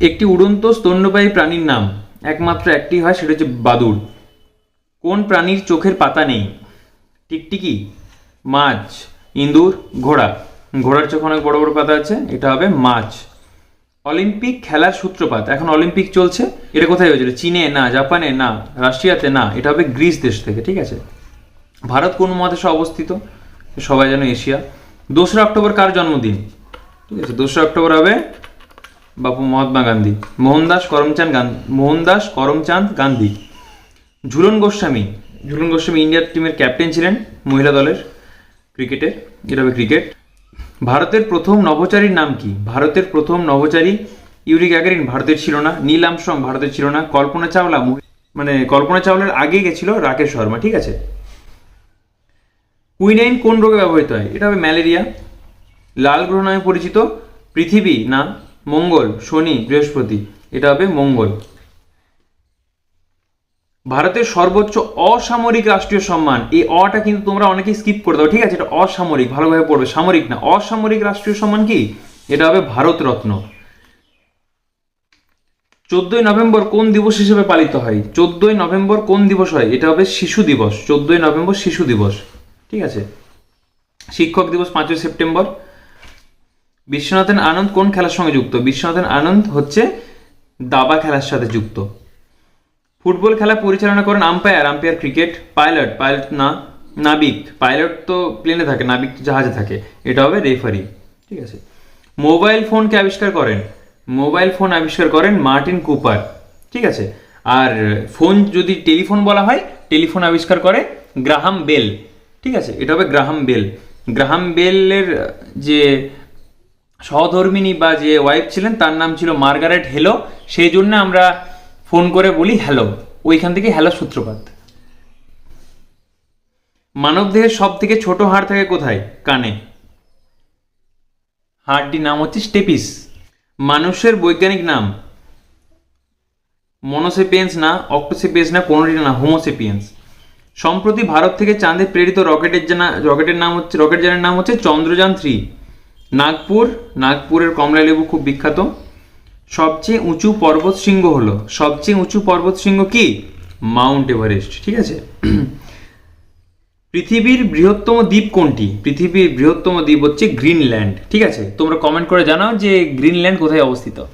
একটি উড়ন্ত স্তন্যপায়ী প্রাণীর নাম, একমাত্র একটি হয়, সেটা হচ্ছে বাদুড়। কোন প্রাণীর চোখের পাতা নেই? টিকটিকি, মাছ, ইঁদুর, ঘোড়া। ঘোড়ার চোখে অনেক বড় বড় পাতা আছে, এটা হবে মাছ। অলিম্পিক খেলার সূত্রপাত, এখন অলিম্পিক চলছে। এটা কোথায় হয়েছিল? চীনে না, জাপানে না, রাশিয়াতে না, এটা হবে গ্রিস দেশ থেকে, ঠিক আছে? ভারত কোন মহাদেশে অবস্থিত? সবাই জানো এশিয়া। দোসরা অক্টোবর কার জন্মদিন? ঠিক আছে, দোসরা অক্টোবর হবে বাপু মহাত্মা গান্ধী, মোহনদাস করমচাঁদ গান্ধী, মোহনদাস করমচাঁদ গান্ধী। ঝুলন গোস্বামী ঝুলন গোস্বামী ইন্ডিয়ার টিমের ক্যাপ্টেন ছিলেন মহিলা দলের ক্রিকেটের এটা হবে ক্রিকেট। ভারতের প্রথম নভোচারীর নাম কি? ভারতের প্রথম নভোচারী ইউরি গ্যাগারিন ভারতের ছিল না, নীল আমস্ট্রং ভারতের ছিল না, কল্পনা চাওলা মানে কল্পনা চাওলার আগে গেছিল রাকেশ শর্মা, ঠিক আছে? কুইনাইন কোন রোগে ব্যবহৃত হয়? এটা হবে ম্যালেরিয়া। লাল গ্রহ নামে পরিচিত, পৃথিবী না মঙ্গল, শনি, বৃহস্পতি। এটা হবে মঙ্গল। ভারতের সর্বোচ্চ অসামরিক রাষ্ট্রীয় সম্মান। এই অটা কিন্তু তোমরা অনেকেই স্কিপ করে দাও, ঠিক আছে? এটা অসামরিক, ভালোভাবে পড়বে। সামরিক না, অসামরিক রাষ্ট্রীয় সম্মান কি? এটা হবে ভারত রত্ন চোদ্দই নভেম্বর কোন দিবস হিসেবে পালিত হয়? চোদ্দই নভেম্বর কোন দিবস হয়? এটা হবে শিশু দিবস। চোদ্দই নভেম্বর শিশু দিবস, ঠিক আছে? শিক্ষক দিবস পাঁচই সেপ্টেম্বর। বিশ্বনাথন আনন্দ কোন খেলার সঙ্গে যুক্ত? বিশ্বনাথন আনন্দ হচ্ছে দাবা খেলার সাথে যুক্ত। ফুটবল খেলা পরিচালনা করেন umpire umpire cricket, pilot pilot না, নাবিক। পাইলট তো প্লেনে থাকে, নাবিক জাহাজে থাকে। এটা হবে রেফারি ঠিক আছে? মোবাইল ফোনকে আবিষ্কার করেন? মোবাইল ফোন আবিষ্কার করেন মার্টিন কুপার। ঠিক আছে? আর ফোন যদি টেলিফোন বলা হয় টেলিফোন আবিষ্কার করে গ্রাহাম বেল। ঠিক আছে? এটা হবে গ্রাহাম বেল। গ্রাহাম বেলের যে সহধর্মিনী বা যে ওয়াইফ ছিলেন, তার নাম ছিল মার্গারেট হেলো। সেই জন্য আমরা ফোন করে বলি হ্যালো। ওইখান থেকে হ্যালো সূত্রপাত। মানবদেহের সব থেকে ছোট হাড় থাকে কোথায়? কানে। হাড়টির নাম হচ্ছে স্টেপিস। মানুষের বৈজ্ঞানিক নাম মনোসেপিয়েন্স না, অক্টোসেপিয়েন্স না, কোনোটি না, হোমোসেপিয়েন্স। সম্প্রতি ভারত থেকে চাঁদে প্রেরিত রকেটের জানা রকেটের নাম হচ্ছে রকেট যানের নাম হচ্ছে চন্দ্রযান থ্রি। নাগপুর, নাগপুরের কমলা লেবু খুব বিখ্যাত। সবচেয়ে উঁচু পর্বত শৃঙ্গ হলো, সবচেয়ে উঁচু পর্বত শৃঙ্গ কি? মাউন্ট এভারেস্ট, ঠিক আছে? পৃথিবীর বৃহত্তম দ্বীপ কোনটি? পৃথিবীর বৃহত্তম দ্বীপ হচ্ছে গ্রিনল্যান্ড, ঠিক আছে? তোমরা কমেন্ট করে জানাও যে গ্রিনল্যান্ড কোথায় অবস্থিত।